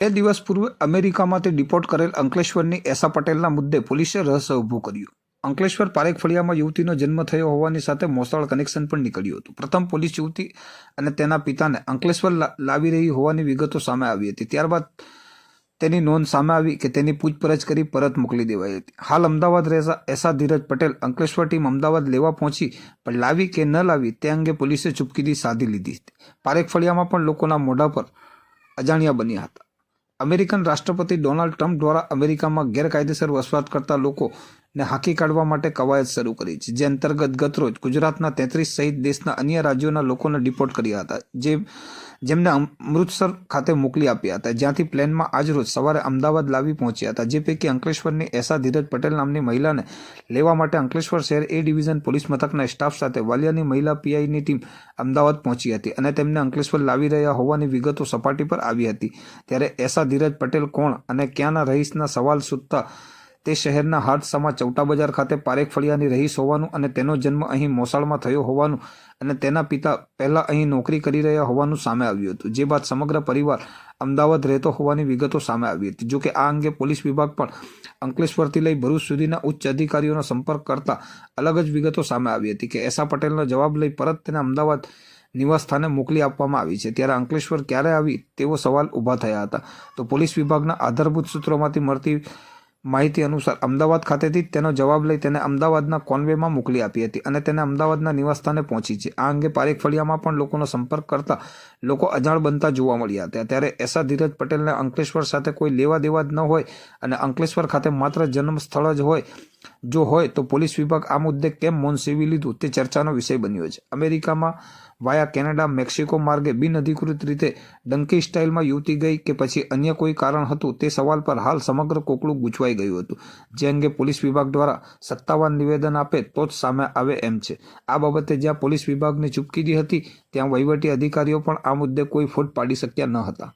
બે દિવસ પૂર્વે અમેરિકામાંથી ડિપોર્ટ કરેલ અંકલેશ્વરની એસા પટેલના મુદ્દે પોલીસે રહસ્ય ઊભું કર્યું. અંકલેશ્વર પારેખ ફળિયામાં યુવતીનો જન્મ થયો હોવાની સાથે મોસાળ કનેક્શન પણ નીકળ્યું હતું. પ્રથમ પોલીસ યુવતી અને તેના પિતાને અંકલેશ્વર લાવી રહી હોવાની વિગતો સામે આવી હતી. ત્યારબાદ તેની નોંધ સામે આવી કે તેની પૂછપરછ કરી પરત મોકલી દેવાઈ હતી. હાલ અમદાવાદ રહેતા એસા ધીરજ પટેલ અંકલેશ્વર ટીમ અમદાવાદ લેવા પહોંચી, પણ લાવી કે ન લાવી તે અંગે પોલીસે ચૂપકીદી સાધી લીધી હતી. પારેખ ફળિયામાં પણ લોકોના મોઢા પર અજાણ્યા બન્યા હતા. અમેરિકન રાષ્ટ્રપતિ ડોનાલ્ડ ટ્રમ્પ દ્વારા અમેરિકામાં ગેરકાયદેસર વસવાટ કરતા લોકોને હાંકી કાઢવા માટે કવાયત શરૂ કરી છે, જે અંતર્ગત ગતરોજ ગુજરાતના તેત્રીસ સહિત દેશના અન્ય રાજ્યોના લોકોને ડિપોર્ટ કર્યા હતા, જે જેમને અમૃતસર ખાતે મોકલી આપ્યા હતા. જ્યાંથી પ્લેનમાં આજરોજ સવારે અમદાવાદ લાવી પહોંચ્યા હતા. જે પૈકી અંકલેશ્વરની એસા ધીરજ પટેલ નામની મહિલાને લેવા માટે અંકલેશ્વર શહેર એ ડિવિઝન પોલીસ મથકના સ્ટાફ સાથે વાલિયાની મહિલા પીઆઈની ટીમ અમદાવાદ પહોંચી હતી અને તેમને અંકલેશ્વર લાવી રહ્યા હોવાની વિગતો સપાટી પર આવી હતી. ત્યારે એસા ધીરજ પટેલ કોણ અને ક્યાંના રહીશના સવાલ સુધતા તે શહેરના હાટસામાં ચૌટા બજાર ખાતે પારેખ ફળિયાની રહીશ હોવાનું અને તેનો જન્મ અહીં મોસાળમાં થયો હોવાનું અને તેના પિતા પહેલાં અહીં નોકરી કરી રહ્યા હોવાનું સામે આવ્યું હતું. જે બાદ સમગ્ર પરિવાર અમદાવાદ રહેતો હોવાની વિગતો સામે આવી હતી. જોકે આ અંગે પોલીસ વિભાગ પણ અંકલેશ્વરથી લઈ ભરૂચ સુધીના ઉચ્ચ અધિકારીઓનો સંપર્ક કરતા અલગ જ વિગતો સામે આવી હતી કે એસા પટેલનો જવાબ લઈ પરત તેને અમદાવાદ નિવાસ સ્થાને મોકલી આપવામાં આવી છે. ત્યારે અંકલેશ્વર ક્યારે આવી તેવો સવાલ ઊભા થયા હતા. તો પોલીસ વિભાગના આધારભૂત સૂત્રોમાંથી મળતી માહિતી અનુસાર અમદાવાદ ખાતેથી તેનો જવાબ લઈ તેને અમદાવાદના કોન્વેમાં મોકલી આપી હતી અને તેને અમદાવાદના નિવાસસ્થાને પહોંચી છે. આ અંગે પારેખ ફળિયામાં પણ લોકોનો સંપર્ક કરતા લોકો અજાણ બનતા જોવા મળ્યા હતા. ત્યારે એસા ધીરજ પટેલને અંકલેશ્વર સાથે કોઈ લેવા દેવા જ ન હોય અને અંકલેશ્વર ખાતે માત્ર જન્મ સ્થળ જ હોય જો હોય તો પોલીસ વિભાગ આ મુદ્દે કેમ મૌન સેવી લીધું તે ચર્ચાનો વિષય બન્યો છે. અમેરિકામાં વાયા કેનેડા, મેક્સિકો માર્ગે બિનઅધિકૃત રીતે ડંકી સ્ટાઇલમાં યુવતી ગઈ કે પછી અન્ય કોઈ કારણ હતું તે સવાલ પર હાલ સમગ્ર કોકડું ગૂંચવાઈ ગયું હતું. જે અંગે પોલીસ વિભાગ દ્વારા સત્તાવાર નિવેદન આપે તો જ સામે આવે એમ છે. આ બાબતે જ્યાં પોલીસ વિભાગની ચૂપકીદી હતી, ત્યાં વહીવટી અધિકારીઓ પણ આ મુદ્દે કોઈ ફૂટ પાડી શક્યા ન હતા.